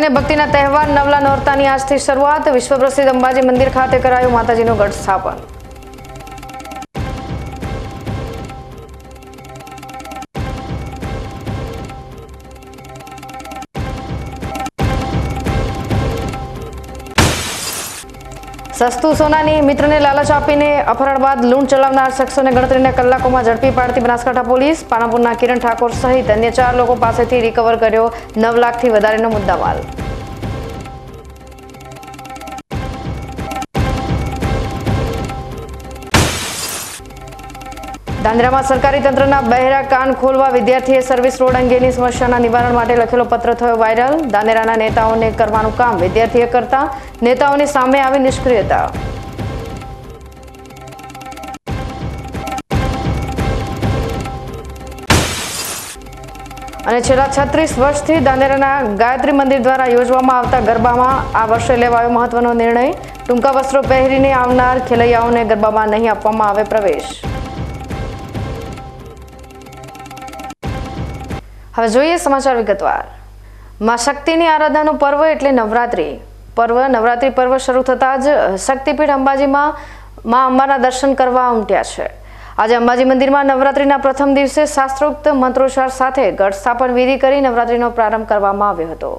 અને ભક્તિના તહેવાર નવલા નોરતાની આજથી શરૂઆત. વિશ્વ પ્રસિદ્ધ અંબાજી મંદિર ખાતે કરાયું માતાજીનું ગઢ સ્થાપન. સસ્તું સોનાની મિત્રને લાલચ આપીને અપહરણ બાદ લૂંટ ચલાવનાર શખ્સોને ગણતરીના કલાકોમાં ઝડપી પાડતી બનાસકાંઠા પોલીસ. પાનાપુરના કિરણ ઠાકોર સહિત અન્ય ચાર લોકો પાસેથી રિકવર કર્યો નવ લાખથી વધારેનો મુદ્દામાલ. દાંદ્રામાં સરકારી તંત્રના બહેરા કાન ખોલવા વિદ્યાર્થીએ સર્વિસ રોડ અંગેની સમસ્યાના નિવારણ માટે લખેલો પત્ર થયો વાયરલ. દાનેરાના નેતાઓને કરવાનું કામ વિદ્યાર્થીએ કરતા. નેતાઓની સામે આવી નિષ્ક્રિયતા. અને છેલ્લા છત્રીસ વર્ષથી દાનેરાના ગાયત્રી મંદિર દ્વારા યોજવામાં આવતા ગરબામાં આ વર્ષે લેવાયો મહત્વનો નિર્ણય. ટૂંકા વસ્ત્રો પહેરીને આવનાર ખેલૈયાઓને ગરબામાં નહીં આપવામાં આવે પ્રવેશ. હવે જોઈએ સમાચાર વિગતવાર. માં શક્તિની આરાધનાનું પર્વ એટલે નવરાત્રિ. પર્વ નવરાત્રિ પર્વ શરૂ થતાં જ શક્તિપીઠ અંબાજીમાં માં અંબાના દર્શન કરવા ઉમટ્યા છે. આજે અંબાજી મંદિરમાં નવરાત્રિના પ્રથમ દિવસે શાસ્ત્રોક્ત મંત્રોચ્ચાર સાથે ગઢ સ્થાપન વિધિ કરી નવરાત્રિનો પ્રારંભ કરવામાં આવ્યો હતો.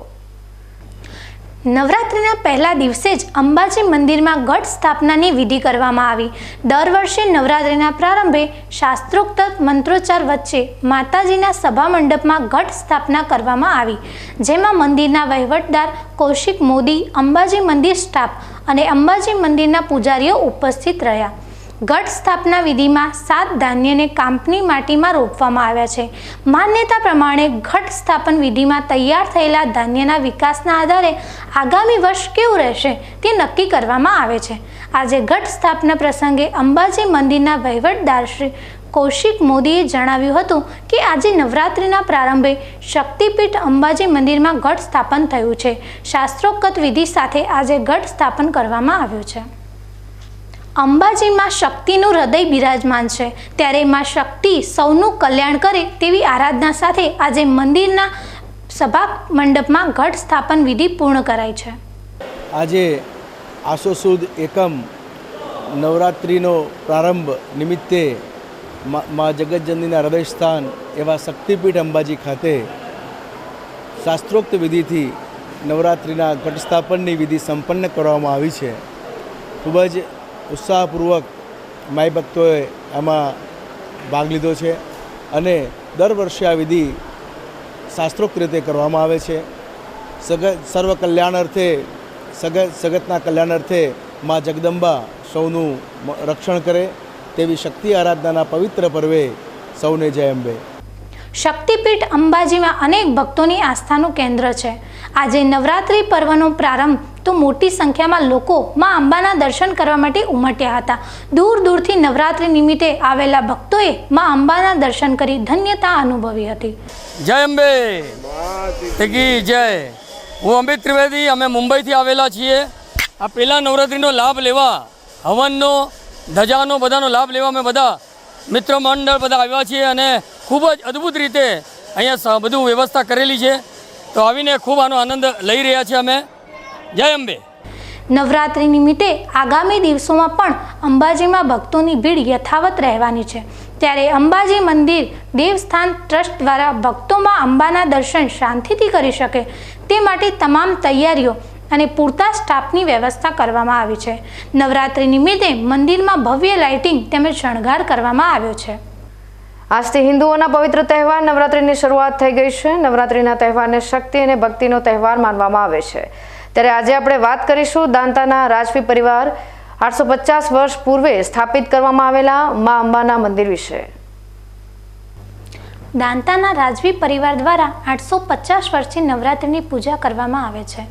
નવરાત્રિના પહેલા દિવસે જ અંબાજી મંદિરમાં ગઢ સ્થાપનાની વિધિ કરવામાં આવી. દર વર્ષે નવરાત્રિના પ્રારંભે શાસ્ત્રોક્ત મંત્રોચ્ચાર વચ્ચે માતાજીના સભા મંડપમાં ગઢ સ્થાપના કરવામાં આવી, જેમાં મંદિરના વહીવટદાર કૌશિક મોદી, અંબાજી મંદિર સ્ટાફ અને અંબાજી મંદિરના પૂજારીઓ ઉપસ્થિત રહ્યા. ગઢ સ્થાપના વિધિમાં સાત ધાન્યને કાંપની માટીમાં રોપવામાં આવ્યા છે. માન્યતા પ્રમાણે ઘટ સ્થાપન વિધિમાં તૈયાર થયેલા ધાન્યના વિકાસના આધારે આગામી વર્ષ કેવું રહેશે તે નક્કી કરવામાં આવે છે. આજે ઘટ સ્થાપના પ્રસંગે અંબાજી મંદિરના વહીવટદાર શ્રી કૌશિક મોદીએ જણાવ્યું હતું કે આજે નવરાત્રિના પ્રારંભે શક્તિપીઠ અંબાજી મંદિરમાં ઘટ સ્થાપન થયું છે. શાસ્ત્રોક્ત વિધિ સાથે આજે ઘટ સ્થાપન કરવામાં આવ્યું છે. અંબાજીમાં શક્તિનું હૃદય બિરાજમાન છે. ત્યારે માં શક્તિ સૌનું કલ્યાણ કરે તેવી આરાધના સાથે આજે મંદિરના સભા મંડપમાં ઘટ સ્થાપન વિધિ પૂર્ણ કરાઈ છે. આજે આસો સુદ એકમ નવરાત્રિનો પ્રારંભ નિમિત્તે મા જગતજનનીના હૃદય એવા શક્તિપીઠ અંબાજી ખાતે શાસ્ત્રોક્ત વિધિથી નવરાત્રિના ઘટસ્થાપનની વિધિ સંપન્ન કરવામાં આવી છે. ખૂબ જ ઉત્સાહપૂર્વક માય ભક્તોએ આમાં ભાગ લીધો છે અને દર વર્ષે આ વિધિ શાસ્ત્રોક્ત રીતે કરવામાં આવે છે. સગત સર્વ કલ્યાણ અર્થે સગત સગતના કલ્યાણ અર્થે મા જગદંબા સૌનું રક્ષણ કરે તેવી શક્તિ આરાધનાના પવિત્ર પર્વે સૌને જય અંબે. શક્તિપીઠ અંબાજીમાં અનેક ભક્તોની આસ્થાનું કેન્દ્ર છે. આજે નવરાત્રિ પર્વનો પ્રારંભ તો મોટી સંખ્યામાં લોકો માં અંબાના દર્શન કરવા માટે ઉમટ્યા હતા. દૂર દૂરથી નવરાત્રિ નિમિત્તે આવેલા ભક્તોએ માં અંબાના દર્શન કરી ધન્યતા અનુભવી હતી. જય અંબે. કી જય. હું અમિત ત્રિવેદી. અમે મુંબઈથી આવેલા છીએ. આ પહેલાં નવરાત્રિનો લાભ લેવા, હવનનો, ધજાનો બધાનો લાભ લેવા અમે બધા મિત્ર મંડળ બધા આવ્યા છીએ અને ખૂબ જ અદ્ભુત રીતે અહીંયા બધું વ્યવસ્થા કરેલી છે. તો આવીને ખૂબ આનો આનંદ લઈ રહ્યા છીએ અમે. જય અંબે. નવરાત્રિ નિમિત્તે આગામી દિવસોમાં પણ અંબાજીમાં ભક્તોની ભીડ યથાવત રહેવાની છે. ત્યારે અંબાજી મંદિર દેવસ્થાન ટ્રસ્ટ દ્વારા ભક્તોમાં અંબાના દર્શન શાંતિથી કરી શકે તે માટે તમામ તૈયારીઓ અને પૂરતા સ્ટાફની વ્યવસ્થા કરવામાં આવી છે. નવરાત્રિ નિમિત્તે મંદિરમાં ભવ્ય લાઇટિંગ તેમજ શણગાર કરવામાં આવ્યો છે. આજથી હિન્દુઓના પવિત્ર તહેવાર નવરાત્રિની શરૂઆત થઈ ગઈ છે. નવરાત્રિના તહેવારને શક્તિ અને ભક્તિનો તહેવાર માનવામાં આવે છે. ત્યારે આજે આપણે વાત કરીશું દાંતાના રાજવી પરિવાર આઠસો પચાસ વર્ષ પૂર્વે સ્થાપિત કરવામાં આવેલા મા અંબાના મંદિર વિશે. દાંતાના રાજવી પરિવાર દ્વારા આઠસો પચાસ વર્ષથી નવરાત્રિની પૂજા કરવામાં આવે છે.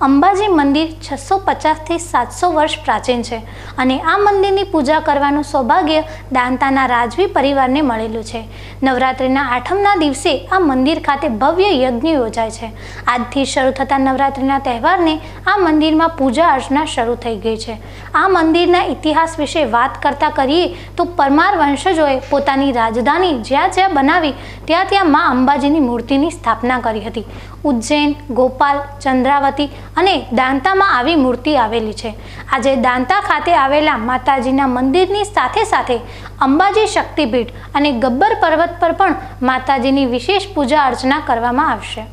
અંબાજી મંદિર છસો પચાસથી સાતસો વર્ષ પ્રાચીન છે અને આ મંદિરની પૂજા કરવાનું સૌભાગ્ય દાંતાના રાજવી પરિવારને મળેલું છે. નવરાત્રિના આઠમના દિવસે આ મંદિર ખાતે ભવ્ય યજ્ઞ યોજાય છે. આજથી શરૂ થતા નવરાત્રિના તહેવારને આ મંદિરમાં પૂજા અર્ચના શરૂ થઈ ગઈ છે. આ મંદિરના ઇતિહાસ વિશે વાત કરતા કરીએ તો પરમાર વંશજોએ પોતાની રાજધાની જ્યાં જ્યાં બનાવી ત્યાં ત્યાં મા અંબાજીની મૂર્તિની સ્થાપના કરી હતી. ઉજ્જૈન, ગોપાલ, ચંદ્રાવતી અને દાંતામાં આવી મૂર્તિ આવેલી છે આજે દાંતા ખાતે આવેલા માતાજીના મંદિરની સાથે સાથે અંબાજી શક્તિપીઠ અને ગબ્બર પર્વત પર પણ માતાજીની વિશેષ પૂજા અર્ચના કરવામાં આવશે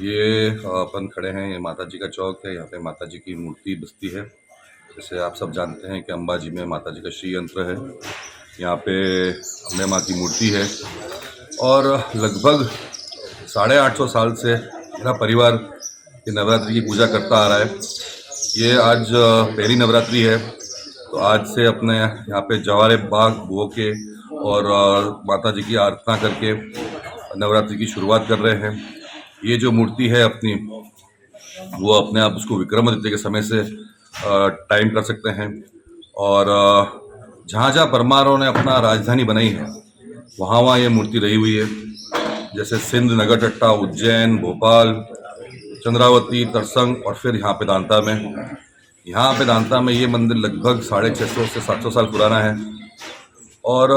ये अ, अपन खड़े हैं ये माता जी का चौक है यहाँ पे माता जी की मूर्ति बसती है जैसे आप सब जानते हैं कि अम्बा जी में माता जी का श्री यंत्र है यहाँ पे अम्बे माँ की मूर्ति है और लगभग साढ़े आठ सौ साल से मेरा परिवार ये नवरात्रि की पूजा करता आ रहा है। ये आज पहली नवरात्रि है। तो आज से अपने यहाँ पे जवारे बाग बो के और माता जी की आराधना करके नवरात्रि की शुरुआत कर रहे हैं। ये जो मूर्ति है अपनी, वो अपने आप उसको विक्रमादित्य के समय से टाइम कर सकते हैं। और जहाँ जहाँ परमारों ने अपना राजधानी बनाई है वहाँ वहाँ ये मूर्ति रही हुई है। जैसे सिंध नगरचट्टा उज्जैन, भोपाल चंद्रावती, तरसंग और फिर यहाँ पे दांता में। यहाँ पे दांता में ये मंदिर लगभग साढ़े छः सौ से सात सौ साल पुराना है। और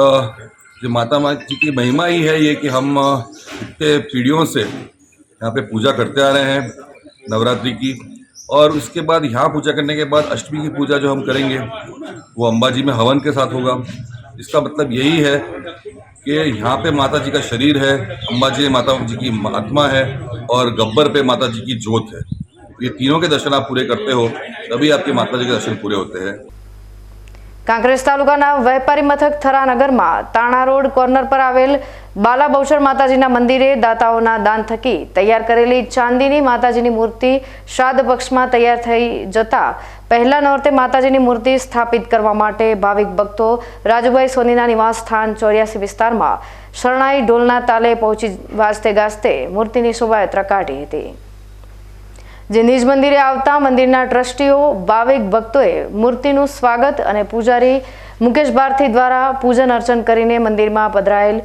जो माता माँ जी की महिमा ही है ये कि हम इतने पीढ़ियों से यहाँ पे पूजा करते आ रहे हैं नवरात्रि की। और उसके बाद यहाँ पूजा करने के बाद अष्टमी की पूजा जो हम करेंगे, वो अंबाजी में हवन के साथ होगा। इसका मतलब यही है कि यहाँ पे माता जी का शरीर है अम्बा जी माता जी की आत्मा है और गब्बर पे माता जी की जोत है। ये तीनों के दर्शन आप पूरे करते हो, तभी आपके माता जी के दर्शन पूरे होते हैं। કાંકરેજ તાલુકાના વેપારી મથક થરાનગરમાં તાણા રોડ કોર્નર પર આવેલ બાલા બહુચર માતાજીના મંદિરે દાતાઓના દાન થકી તૈયાર કરેલી ચાંદીની માતાજીની મૂર્તિ શ્રાદ્ધ પક્ષમાં તૈયાર થઈ જતા પહેલા નોરતે માતાજીની મૂર્તિ સ્થાપિત કરવા માટે ભાવિક ભક્તો રાજુભાઈ સોનીના નિવાસ સ્થાન ચોર્યાસી વિસ્તારમાં શરણાઈ ઢોલના તાલે પહોંચી વાજતે ગાજતે મૂર્તિની શોભાયાત્રા કાઢી હતી. જે નિજ મંદિરે આવતા મંદિરના ટ્રસ્ટીઓ, ભાવિક ભક્તોએ મૂર્તિનું સ્વાગત અને પૂજારી મુકેશ ભારતી દ્વારા પૂજન અર્ચન કરીને મંદિરમાં પધરાયેલ.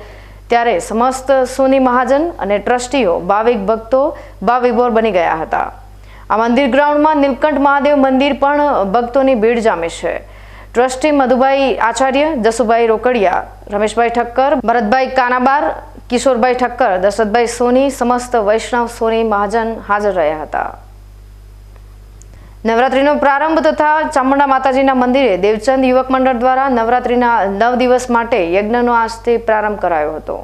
ત્યારે સમસ્ત સોની મહાજન અને ટ્રસ્ટીઓ, ભાવિક ભક્તો ભાવિભોર બની ગયા હતા. આ મંદિર ગ્રાઉન્ડમાં નીલકંઠ મહાદેવ મંદિર પણ ભક્તોની ભીડ જામે છે. ટ્રસ્ટી મધુભાઈ આચાર્ય, જસુભાઈ રોકડિયા, રમેશભાઈ ઠક્કર, ભરતભાઈ કાનાબાર, કિશોરભાઈ ઠક્કર, દશરથભાઈ સોની, સમસ્ત વૈષ્ણવ સોની મહાજન હાજર રહ્યા હતા. નવરાત્રીનો પ્રારંભ તથા ચામુંડા માતાજીના મંદિરે દેવચંદ યુવક મંડળ દ્વારા નવરાત્રીના નવ દિવસ માટે યજ્ઞનો આજથી પ્રારંભ કરાયો હતો.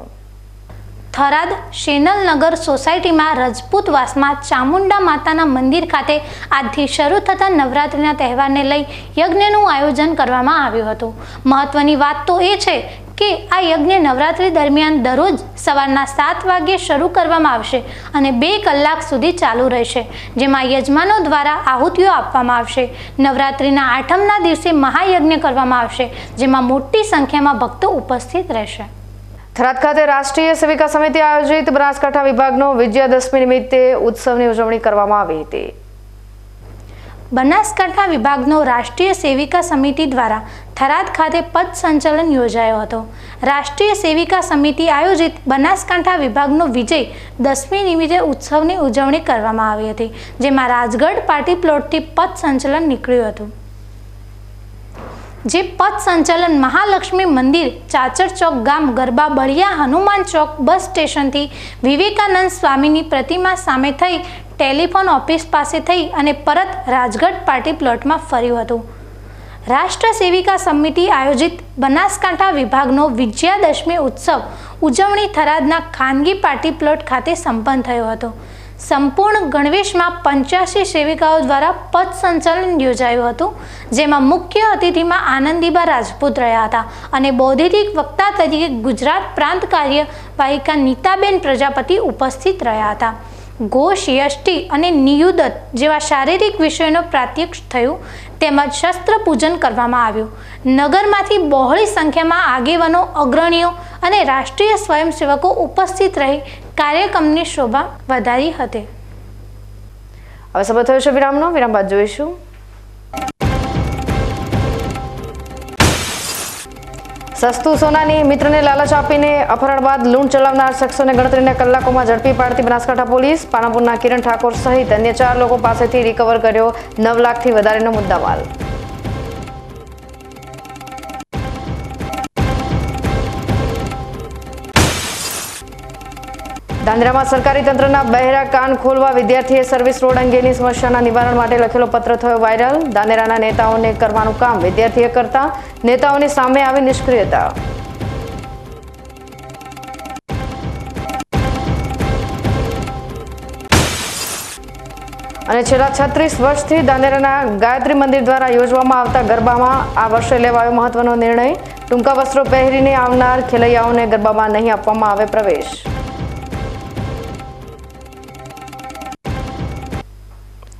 થરાદ શેનલનગર સોસાયટીમાં રજપૂતવાસમાં ચામુંડા માતાના મંદિર ખાતે આજથી શરૂ થતા નવરાત્રિના તહેવારને લઈ યજ્ઞનું આયોજન કરવામાં આવ્યું હતું. મહત્વની વાત તો એ છે કે આ યજ્ઞ નવરાત્રિ દરમિયાન દરરોજ સવારના સાત વાગ્યે શરૂ કરવામાં આવશે અને બે કલાક સુધી ચાલુ રહેશે, જેમાં યજમાનો દ્વારા આહુતિઓ આપવામાં આવશે. નવરાત્રિના આઠમના દિવસે મહાયજ્ઞ કરવામાં આવશે, જેમાં મોટી સંખ્યામાં ભક્તો ઉપસ્થિત રહેશે. થરાદ ખાતે રાષ્ટ્રીય સેવિકા સમિતિ આયોજિત બનાસકાંઠા વિભાગનો વિજયાદશમી નિમિત્તે ઉત્સવની ઉજવણી કરવામાં આવી હતી. બનાસકાંઠા વિભાગનો રાષ્ટ્રીય સેવિકા સમિતિ દ્વારા થરાદ ખાતે પદ સંચલન યોજાયો હતો. રાષ્ટ્રીય સેવિકા સમિતિ આયોજિત બનાસકાંઠા વિભાગનો વિજય દસમી નિમિત્તે ઉત્સવની ઉજવણી કરવામાં આવી હતી, જેમાં રાજગઢ પાર્ટી પ્લોટથી પદ સંચલન નીકળ્યું હતું. જે પથ સંચાલન મહાલક્ષ્મી મંદિર, ચાચર ચોક ગામ, ગરબા બળિયા, હનુમાન ચોક બસ સ્ટેશનથી વિવેકાનંદ સ્વામીની પ્રતિમા સામે થઈ ટેલિફોન ઓફિસ પાસે થઈ અને પરત રાજગઢ પાર્ટી પ્લોટમાં ફર્યું હતું. રાષ્ટ્ર સેવિકા સમિતિ આયોજિત બનાસકાંઠા વિભાગનો વિજયાદશમી ઉત્સવ ઉજવણી થરાદના ખાનગી પાર્ટી પ્લોટ ખાતે સંપન્ન થયો હતો. સંપૂર્ણ ગણવેશમાં પંચ્યાસી સેવિકાઓ દ્વારા પદ સંચાલન યોજાયું હતું, જેમાં મુખ્ય અતિથિમાં આનંદીબા રાજપૂત રહ્યા હતા અને બૌદ્ધિક વક્તા તરીકે ગુજરાત પ્રાંત કાર્યવાહિકા નીતાબેન પ્રજાપતિ ઉપસ્થિત રહ્યા હતા. ઘોષ યષ્ટિ અને નિયુદત જેવા શારીરિક વિષયોનો પ્રાત્યક્ષ થયું, તેમજ શસ્ત્ર પૂજન કરવામાં આવ્યું. નગરમાંથી બહોળી સંખ્યામાં આગેવાનો, અગ્રણીઓ અને રાષ્ટ્રીય સ્વયંસેવકો ઉપસ્થિત રહી કાર્યક્રમની શોભા વધારી હતી. હવે સમય થયો છે વિરામનો. વિરામ બાદ જોઈશું. સસ્તું સોનાની મિત્રને લાલચ આપીને અપહરણ બાદ લૂંટ ચલાવનાર શખ્સોને ગણતરીના કલાકોમાં ઝડપી પાડતી બનાસકાંઠા પોલીસ. પાનાપુરના કિરણ ઠાકોર સહિત અન્ય ચાર લોકો પાસેથી રિકવર કર્યો નવ લાખથી વધારેનો મુદ્દામાલ. દાંદ્રામાં સરકારી તંત્રના બહેરા કાન ખોલવા વિદ્યાર્થીએ સર્વિસ રોડ અંગેની સમસ્યાના નિવારણ માટે લખેલો પત્ર થયો વાયરલ. દાનેરાના નેતાઓને કરવાનું કામ વિદ્યાર્થીએ કરતા. નેતાઓની સામે આવી નિષ્ક્રિયતા. અને છેલ્લા છત્રીસ વર્ષથી દાંદેરાના ગાયત્રી મંદિર દ્વારા યોજવામાં આવતા ગરબામાં આ વર્ષે લેવાયો મહત્વનો નિર્ણય. ટૂંકા વસ્ત્રો પહેરીને આવનાર ખેલૈયાઓને ગરબામાં નહીં આપવામાં આવે પ્રવેશ.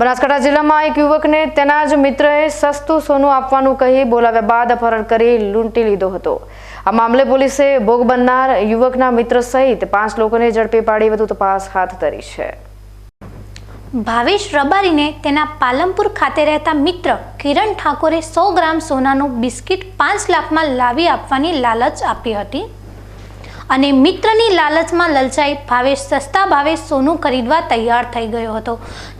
બનાસકાંઠા જિલ્લામાં એક યુવકને તેના જ મિત્રએ સસ્તું સોનું આપવાનું કહી બોલાવ્યા બાદ અપહરણ કરી લૂંટી લીધો હતો. આ મામલે પોલીસે ભોગ બનનાર યુવકના મિત્ર સહિત પાંચ લોકોને ઝડપી પાડી વધુ તપાસ હાથ ધરી છે. ભાવેશ રબારીને તેના પાલમપુર ખાતે રહેતા મિત્ર કિરણ ઠાકોરે સો ગ્રામ સોનાનું બિસ્કિટ પાંચ લાખમાં લાવી આપવાની લાલચ આપી હતી. અને મિત્રની લાલચમાં લલચાઈ ભાવેશ સસ્તા ભાવે સોનું ખરીદવા તૈયાર થઈ ગયો હતો.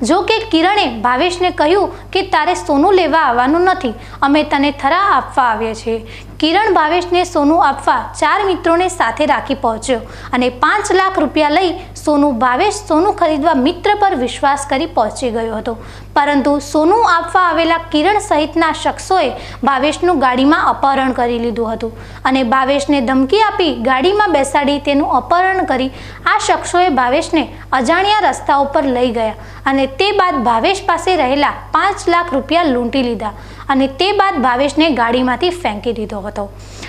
જો કે કિરણે ભાવેશને કહ્યું કે તારે સોનું લેવા આવવાનું નથી. અમે તને થરા આપવા આવીએ છીએ. કિરણ ભાવેશને સોનું આપવા ચાર મિત્રોને સાથે રાખી પહોંચ્યો અને પાંચ લાખ રૂપિયા લઈ સોનું ભાવેશ સોનું ખરીદવા મિત્ર પર વિશ્વાસ કરી પહોંચી ગયો હતો. પરંતુ સોનું આપવા આવેલા કિરણ સહિતના શખ્સોએ ભાવેશનું ગાડીમાં અપહરણ કરી લીધું હતું અને ભાવેશને ધમકી આપી ગાડીમાં બેસાડી તેનું અપહરણ કરી આ શખ્સોએ ભાવેશને અજાણ્યા રસ્તા ઉપર લઈ ગયા અને તે બાદ ભાવેશ પાસે રહેલા પાંચ લાખ રૂપિયા લૂંટી લીધા. અને તે બાદ ભાવેશને ગાડીમાંથી ફેંકી દીધો હતો.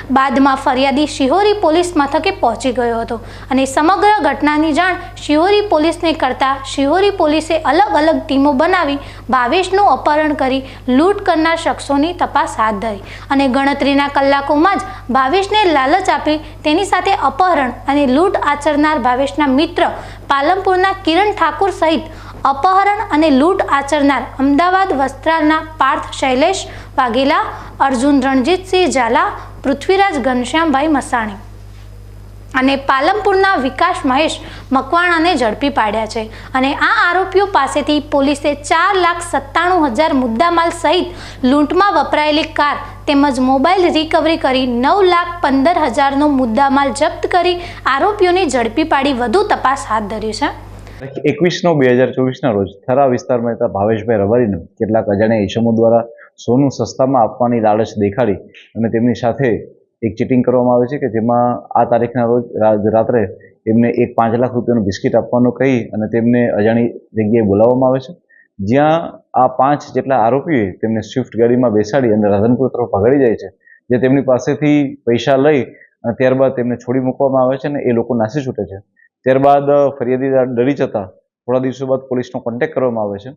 બાદમાં ફરિયાદી શિહોરી પોલીસ મથકે પહોંચી ગયો હતો અને સમગ્ર ઘટનાની જાણ શિહોરી પોલીસને કરતા શિહોરી પોલીસે અલગ અલગ ટીમો બનાવી ભાવેશનું અપહરણ કરી લૂંટ કરનાર શખ્સોની તપાસ હાથ ધરી અને ગણતરીના કલાકોમાં જ ભાવેશને લાલચ આપી તેની સાથે અપહરણ અને લૂંટ આચરનાર ભાવેશના મિત્ર પાલમપુરના કિરણ ઠાકુર સહિત અપહરણ અને લૂંટ આચરનાર અમદાવાદ વસ્ત્રાલના પાર્થ શૈલેષ વાઘેલા, અર્જુન રણજીતસિંહ ઝાલા, પૃથ્વીરાજ ઘનશ્યામભાઈ મસાણી. અને પાલમપુરના વિકાસ મહેશ મકવાણાને ઝડપી પાડ્યા છે. અને આ આરોપીઓ પાસેથી પોલીસે ચાર લાખ સત્તાણું હજાર મુદ્દામાલ સહિત લૂંટમાં વપરાયેલી કાર તેમજ મોબાઈલ રિકવરી કરી નવ લાખ પંદર હજારનો મુદ્દામાલ જપ્ત કરી આરોપીઓને ઝડપી પાડી વધુ તપાસ હાથ ધરી છે. એકવીસ નવ બે હજાર ચોવીસના રોજ થરા વિસ્તારમાં રહેતા ભાવેશભાઈ રબારીને કેટલાક અજાણ્યા ઈસમો દ્વારા સોનું સસ્તામાં આપવાની લાલચ દેખાડી અને તેમની સાથે એક ચીટિંગ કરવામાં આવે છે કે જેમાં આ તારીખના રોજ રાત્રે એમને એક પાંચ લાખ રૂપિયાનું બિસ્કિટ આપવાનું કહી અને તેમને અજાણી જગ્યાએ બોલાવવામાં આવે છે. જ્યાં આ પાંચ જેટલા આરોપીઓ તેમને સ્વિફ્ટ ગાડીમાં બેસાડી અને રાધનપુર તરફ ભગાડી જાય છે, જે તેમની પાસેથી પૈસા લઈ અને ત્યારબાદ તેમને છોડી મૂકવામાં આવે છે અને એ લોકો નાસી છૂટે છે. ત્યારબાદ ફરિયાદી ડરી જતા થોડા દિવસો બાદ પોલીસનો કોન્ટેક કરવામાં આવે છે.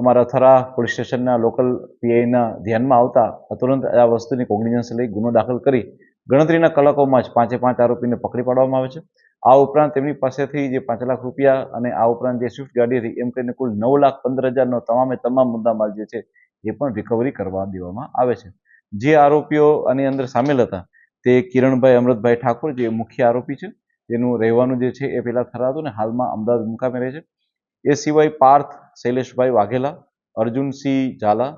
અમારા થરા પોલીસ સ્ટેશનના લોકલ પીઆઈના ધ્યાનમાં આવતા તુરંત આ વસ્તુની કોગ્નિઝન્સ લઈ ગુનો દાખલ કરી ગણતરીના કલાકોમાં જ પાંચે પાંચ આરોપીને પકડી પાડવામાં આવે છે. આ ઉપરાંત તેમની પાસેથી જે પાંચ લાખ રૂપિયા અને આ ઉપરાંત જે સ્વિફ્ટ ગાડી હતી એમ કરીને કુલ નવ લાખ પંદર હજારનો તમામે તમામ મુદ્દામાલ જે છે એ પણ રિકવરી કરવા દેવામાં આવે છે. જે આરોપીઓ આની અંદર સામેલ હતા તે કિરણભાઈ અમૃતભાઈ ઠાકોર જે મુખ્ય આરોપી છે તેનું રહેવાનું જે છે એ પહેલાં થરા હતું ને હાલમાં અમદાવાદ મુકામે રહે છે. એ સિવાય પાર્થ શૈલેષભાઈ વાઘેલા અર્જુનસિંહ ઝાલા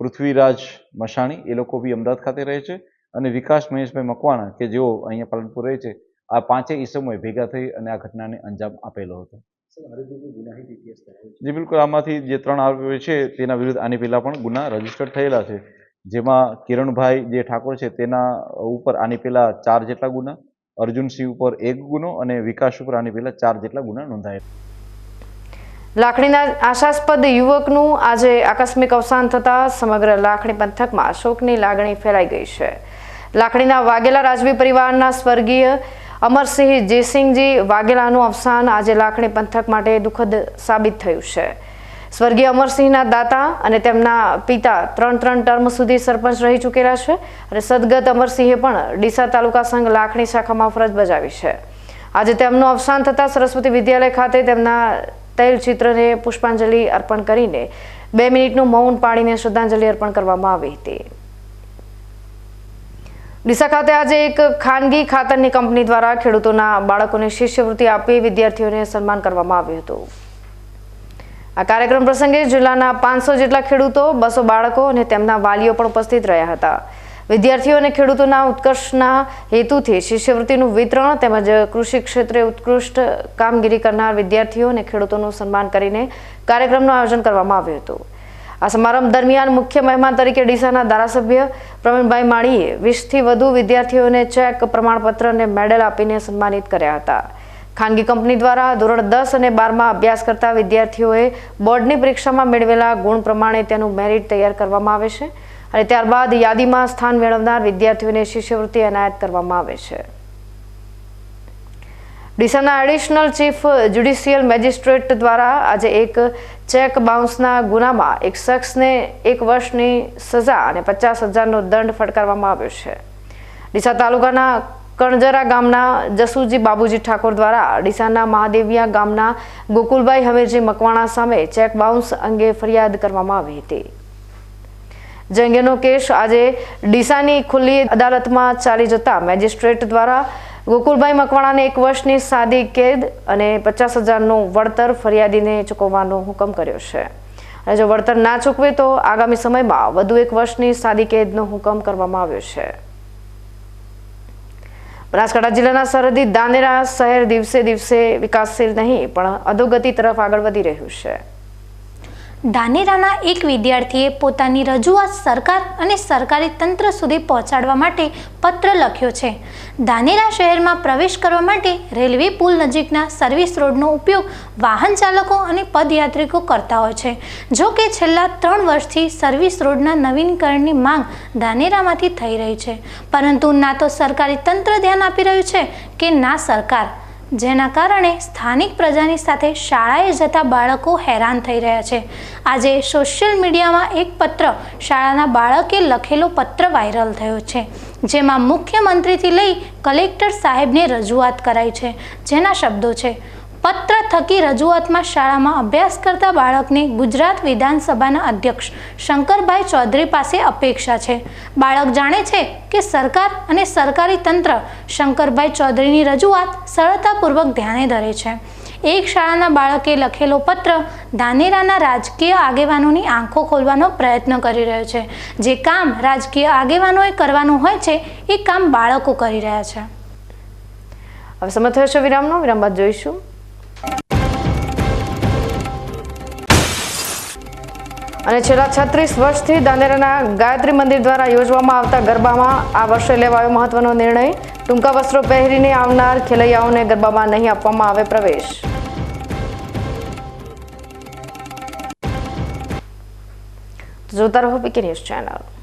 પૃથ્વીરાજ મશાણી એ લોકો બી અમદાવાદ ખાતે રહે છે. અને વિકાસ મહેશભાઈ મકવાણા કે જેઓ અહીંયા પાલનપુર રહે છે આ પાંચેય ઈસમોએ ભેગા થઈ અને આ ઘટનાને અંજામ આપેલો હતો. જી બિલકુલ. આમાંથી જે ત્રણ આરોપીઓ છે તેના વિરુદ્ધ આની પહેલા પણ ગુના રજિસ્ટર થયેલા છે. જેમાં કિરણભાઈ જે ઠાકોર છે તેના ઉપર આની પહેલાં ચાર જેટલા ગુના અર્જુનસિંહ ઉપર એક ગુનો અને વિકાસ ઉપર આની પહેલા ચાર જેટલા ગુના નોંધાયેલા લાખણીના આશાસ્પદ યુવકનું આજે આકસ્મિક અવસાન થતાં સમગ્ર લાખણી પંથકમાં શોકની લાગણી ફેલાઈ ગઈ છે. લાખણીના વાઘેલા રાજવી પરિવારના સ્વર્ગીય અમરસિંહ જયસિંહજી વાઘેલાનું અવસાન આજે લાખણી પંથક માટે દુઃખદ સાબિત થયું છે. સ્વર્ગીય અમરસિંહના દાતા અને તેમના પિતા ત્રણ ત્રણ ટર્મ સુધી સરપંચ રહી ચૂકેલા છે અને સદગત અમરસિંહે પણ ડીસા તાલુકા સંઘ લાખણી શાખામાં ફરજ બજાવી છે. આજે તેમનું અવસાન થતાં સરસ્વતી વિદ્યાલય ખાતે તેમના તૈલચિત્રને પુષ્પાંજલિ અર્પણ કરીને બે મિનિટનું મૌન પાણીને શ્રદ્ધાંજલિ અર્પણ કરવામાં આવી હતી. ડીસા ખાતે આજે એક ખાનગી ખાતરની કંપની દ્વારા ખેડૂતોના બાળકોને શિષ્યવૃત્તિ આપી વિદ્યાર્થીઓને સન્માન કરવામાં આવ્યું હતું. આ કાર્યક્રમ પ્રસંગે જિલ્લાના પાંચસો જેટલા ખેડૂતો, બસો બાળકો અને તેમના વાલીઓ પણ ઉપસ્થિત રહ્યા હતા. વિદ્યાર્થીઓ અને ખેડૂતોના ઉત્કર્ષના હેતુથી શિષ્યવૃત્તિનું વિતરણ તેમજ કૃષિ ક્ષેત્રે ઉત્કૃષ્ટ કામગીરી કરનાર વિદ્યાર્થીઓ અને ખેડૂતોનું સન્માન કરીને કાર્યક્રમનું આયોજન કરવામાં આવ્યું હતું. આ સમારંભ દરમિયાન મુખ્ય મહેમાન તરીકે ડીસાના ધારાસભ્ય પ્રવીણભાઈ માળીએ વીસથી વધુ વિદ્યાર્થીઓને ચેક પ્રમાણપત્ર અને મેડલ આપીને સન્માનિત કર્યા હતા. ખાનગી કંપની દ્વારા ધોરણ દસ અને બારમાં અભ્યાસ કરતા વિદ્યાર્થીઓએ બોર્ડની પરીક્ષામાં મેળવેલા ગુણ પ્રમાણે તેનું મેરિટ તૈયાર કરવામાં આવે છે અને ત્યારબાદ યાદીમાં સ્થાન મેળવનાર વિદ્યાર્થીઓને શિષ્યવૃત્તિ એનાયત કરવામાં આવે છે. ડીસાના એડિશનલ ચીફ જ્યુડિશિયલ મેજિસ્ટ્રેટ દ્વારા આજે એક ચેક બાઉન્સના ગુનામાં એક શખ્સને એક વર્ષની સજા અને પચાસ હજારનો દંડ ફટકારવામાં આવ્યો છે. ડીસા તાલુકાના કણજરા ગામના જસુજી બાબુજી ઠાકોર દ્વારા ડીસાના મહાદેવિયા ગામના ગોકુલભાઈ હવેરજી મકવાણા સામે ચેક બાઉન્સ અંગે ફરિયાદ કરવામાં આવી હતી. જે અંગેનો કેસ આજે ડીસાની ખુલ્લી અદાલતમાં ચાલી જતા મેજિસ્ટ્રેટ દ્વારા ગોકુલભાઈ મકવાણાને એક વર્ષની સાદી કેદ અને પચાસ હજારનું વળતર ફરિયાદીને ચૂકવવાનો હુકમ કર્યો છે. અને જો વળતર ના ચૂકવે તો આગામી સમયમાં વધુ એક વર્ષની સાદી કેદનો હુકમ કરવામાં આવ્યો છે. બનાસકાંઠા જિલ્લાના સરહદી દાનેરા શહેર દિવસે દિવસે વિકાસશીલ નહીં, પણ અધોગતિ તરફ આગળ વધી રહ્યું છે. ધાનેરાના એક વિદ્યાર્થીએ પોતાની રજૂઆત સરકાર અને સરકારી તંત્ર સુધી પહોંચાડવા માટે પત્ર લખ્યો છે. ધાનેરા શહેરમાં પ્રવેશ કરવા માટે રેલવે પુલ નજીકના સર્વિસ રોડનો ઉપયોગ વાહન ચાલકો અને પદયાત્રિકો કરતા હોય છે. જો કે છેલ્લા ત્રણ વર્ષથી સર્વિસ રોડના નવીનીકરણની માંગ ધાનેરામાંથી થઈ રહી છે. પરંતુ ના તો સરકારી તંત્ર ધ્યાન આપી રહ્યું છે કે ના સરકાર જેના કારણે સ્થાનિક પ્રજાની સાથે શાળાએ જતા બાળકો હેરાન થઈ રહ્યા છે. આજે સોશિયલ મીડિયામાં એક પત્ર શાળાના બાળકે લખેલો પત્ર વાયરલ થયો છે, જેમાં મુખ્યમંત્રીથી લઈ કલેક્ટર સાહેબને રજૂઆત કરાઈ છે, જેના શબ્દો છે પત્ર થકી રજૂઆતમાં શાળામાં અભ્યાસ કરતા બાળકને ગુજરાત વિધાનસભાના અધ્યક્ષ શંકરભાઈ ચૌધરી પાસે અપેક્ષા છે. બાળક જાણે છે કે સરકાર અને સરકારી તંત્ર શંકરભાઈ ચૌધરીની રજૂઆત સરળતાપૂર્વક ધ્યાને ધરે છે. એક શાળાના બાળકે લખેલો પત્ર ધાનેરાના રાજકીય આગેવાનોની આંખો ખોલવાનો પ્રયત્ન કરી રહ્યો છે. જે કામ રાજકીય આગેવાનોએ કરવાનું હોય છે, એ કામ બાળકો કરી રહ્યા છે. હવે સમય થયો છે વિરામનો. વિરામ બાદ જોઈશું. અને છેલ્લા છત્રીસ વર્ષથી દાંદેરાના ગાયત્રી મંદિર દ્વારા યોજવામાં આવતા ગરબામાં આ વર્ષે લેવાયો મહત્વનો નિર્ણય. ટૂંકા વસ્ત્રો પહેરીને આવનાર ખેલૈયાઓને ગરબામાં નહીં આપવામાં આવે પ્રવેશ. જોતા રહો પીકે ન્યૂઝ ચેનલ.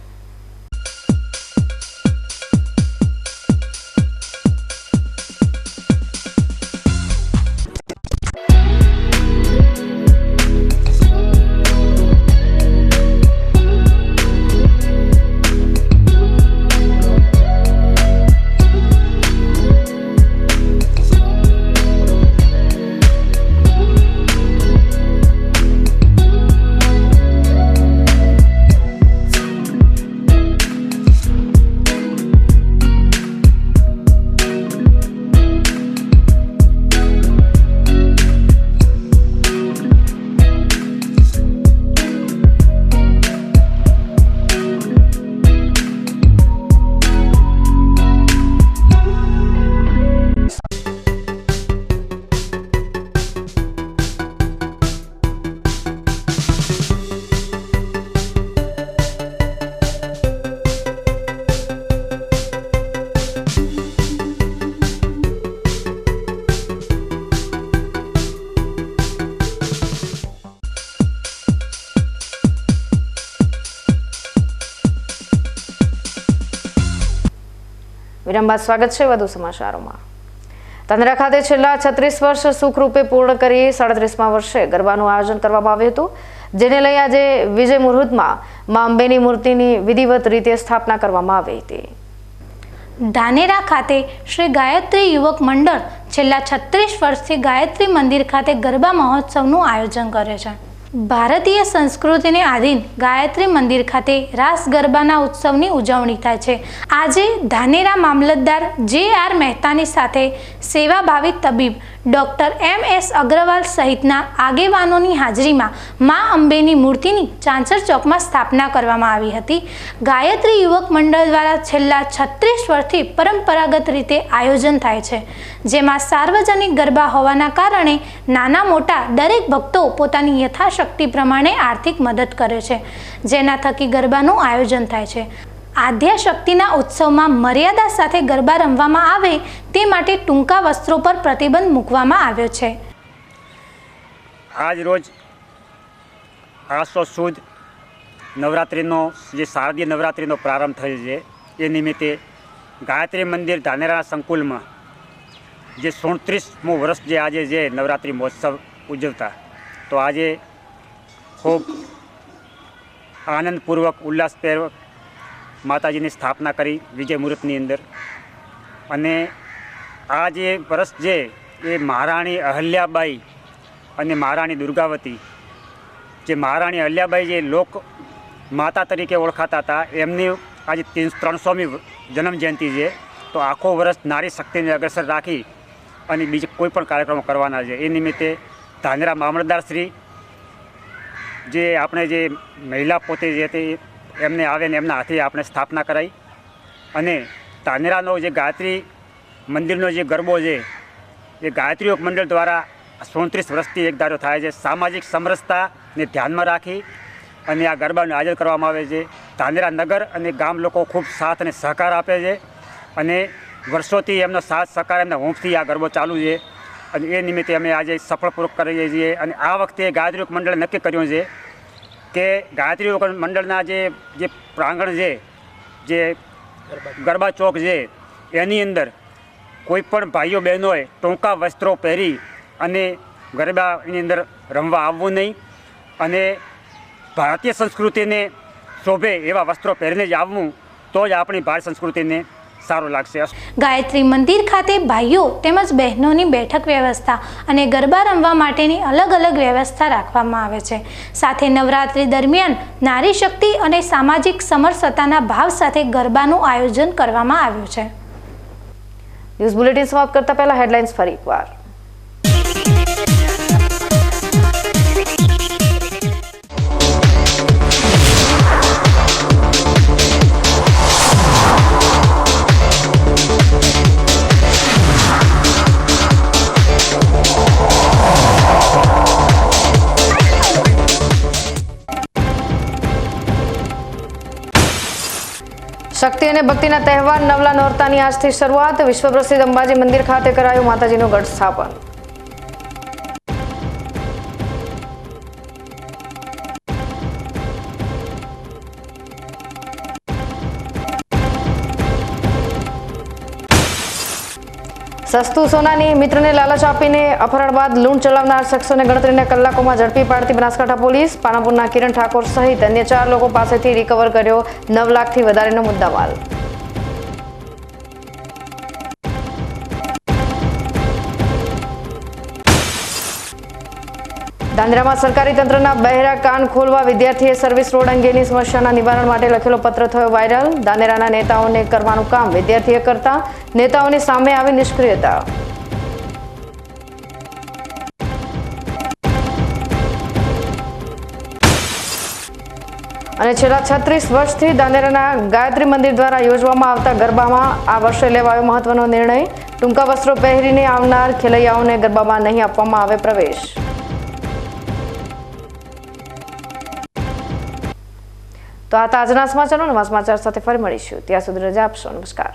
વિરામ સ્વાગત છે વધુ સમાચારોમાં. તંદરા ખાતે છેલ્લા છત્રીસ વર્ષ સુખરૂપે પૂર્ણ કરી સાડત્રીસમાં વર્ષે ગરબાનું આયોજન કરવામાં આવ્યું હતું, જેને લઈ આજે વિજય મુહૂર્તમાં મા અંબેની મૂર્તિની વિધિવત રીતે સ્થાપના કરવામાં આવી હતી. ધાનેરા ખાતે શ્રી ગાયત્રી યુવક મંડળ છેલ્લા છત્રીસ વર્ષથી ગાયત્રી મંદિર ખાતે ગરબા મહોત્સવનું આયોજન કરે છે. ભારતીય સંસ્કૃતિને આધીન ગાયત્રી મંદિર ખાતે રાસ ગરબાના ઉત્સવની ઉજવણી થાય છે. આજે ધાનેરા મામલતદાર જે આર મહેતાની સાથે સેવાભાવી તબીબ ડૉક્ટર એમ એસ અગ્રવાલ સહિતના આગેવાનોની હાજરીમાં મા અંબેની મૂર્તિની ચાંચર ચોકમાં સ્થાપના કરવામાં આવી હતી. ગાયત્રી યુવક મંડળ દ્વારા છેલ્લા છત્રીસ વર્ષથી પરંપરાગત રીતે આયોજન થાય છે. જેમાં સાર્વજનિક ગરબા હોવાના કારણે નાના મોટા દરેક ભક્તો પોતાની યથાશક્તિ પ્રમાણે આર્થિક મદદ કરે છે, જેના થકી ગરબાનું આયોજન થાય છે. આધ્યા શક્તિના ઉત્સવમાં મર્યાદા સાથે ગરબા રમવામાં આવે તે માટે ટૂંકા વસ્ત્રો પર પ્રતિબંધ મૂકવામાં આવ્યો છે. આજ રોજ આસો સુદ નવરાત્રિનો, જે શારદીય નવરાત્રિનો પ્રારંભ થયેલ છે, એ નિમિત્તે ગાયત્રી મંદિર ધાનેરા સંકુલમાં જે સુડત્રીસમું વર્ષ જે આજે જે નવરાત્રિ મહોત્સવ ઉજવતા, તો આજે ખૂબ આનંદપૂર્વક, ઉલ્લાસપૂર્વક માતાજીની સ્થાપના કરી વિજય મુહૂર્તની અંદર. અને આ જે વર્ષ જે એ મહારાણી અહલ્યાબાઈ અને મહારાણી દુર્ગાવતી, જે મહારાણી અહલ્યાબાઈ જે લોક માતા તરીકે ઓળખાતા હતા, એમની આજે ત્રીસ ત્રણસોમી જન્મ જયંતિ છે. તો આખો વર્ષ નારી શક્તિને અગ્રસર રાખી અને બીજા કોઈ પણ કાર્યક્રમો કરવાના છે. એ નિમિત્તે ધાંગરા મામલતદાર શ્રી જે આપણે જે મહિલા પોતે જે તે એમને આવે ને એમના હાથે આપણે સ્થાપના કરાઈ. અને તાનેરાનો જે ગાયત્રી મંદિરનો જે ગરબો છે, એ ગાયત્રી મંડળ દ્વારા સોત્રીસ વર્ષથી એક ધારો થાય છે. સામાજિક સમરસતાને ધ્યાનમાં રાખી અને આ ગરબાનું આયોજન કરવામાં આવે છે. ધાનેરા નગર અને ગામ લોકો ખૂબ સાથ અને સહકાર આપે છે અને વર્ષોથી એમનો સાથ સહકાર, એમના હોંફથી આ ગરબો ચાલુ છે. અને એ નિમિત્તે અમે આજે સફળપૂર્વક કરીએ છીએ. અને આ વખતે ગાયત્રી મંડળ નક્કી કર્યું છે કે ગાયત્રી યોગ મંડળના જે જે પ્રાંગણ છે, જે ગરબા ચોક છે, એની અંદર કોઈ પણ ભાઈઓ બહેનોએ ટૂંકા વસ્ત્રો પહેરી અને ગરબાની અંદર રમવા આવવું નહીં. અને ભારતીય સંસ્કૃતિને શોભે એવા વસ્ત્રો પહેરીને જ આવવું, તો જ આપણી ભારત સંસ્કૃતિને સારું લાગશે. ગાયત્રી મંદિર ખાતે ભાઈઓ તેમજ બહેનોની બેઠક વ્યવસ્થા અને ગરબા રમવા માટેની અલગ અલગ વ્યવસ્થા રાખવામાં આવે છે. સાથે નવરાત્રી દરમિયાન નારી શક્તિ અને સામાજિક સમરસતાના ભાવ સાથે ગરબાનું આયોજન કરવામાં આવ્યું છે. ન્યૂઝ બુલેટિન સમાપ્ત કરતા પહેલા હેડલાઇન્સ ફરી એકવાર. શક્તિ અને ભક્તિના તહેવાર નવલા નોરતાની આજથી શરૂઆત. વિશ્વ પ્રસિદ્ધ અંબાજી મંદિર ખાતે કરાયું માતાજીનું ગઢ સ્થાપન. સસ્તું સોનાની મિત્રને લાલચ આપીને અપહરણ બાદ લૂંટ ચલાવનાર શખ્સોને ગણતરીના કલાકોમાં ઝડપી પાડતી બનાસકાંઠા પોલીસ પાનાપુરના કિરણ ઠાકોર સહિત અન્ય ચાર લોકો પાસેથી રિકવર કર્યો નવ લાખથી વધારેનો મુદ્દામાલ. દાંદ્રામાં સરકારી તંત્રના બહેરા કાન ખોલવા વિદ્યાર્થીએ સર્વિસ રોડ અંગેની સમસ્યાના નિવારણ માટે લખેલો પત્ર થયો વાયરલ. દાંદેરાના નેતાઓને કરવાનું કામ વિદ્યાર્થીએ કરતા નેતાઓની સામે આવી નિષ્ક્રિયતા. અને છેલ્લા છત્રીસ વર્ષથી દાંદેરાના ગાયત્રી મંદિર દ્વારા યોજવામાં આવતા ગરબામાં આ વર્ષે લેવાયો મહત્વનો નિર્ણય. ટૂંકા વસ્ત્રો પહેરીને આવનાર ખેલૈયાઓને ગરબામાં નહીં આપવામાં આવે પ્રવેશ. તો આ તાજના સમાચારોના સમાચાર સાથે ફરી મળીશું. ત્યાં સુધી રજા આપશો. નમસ્કાર.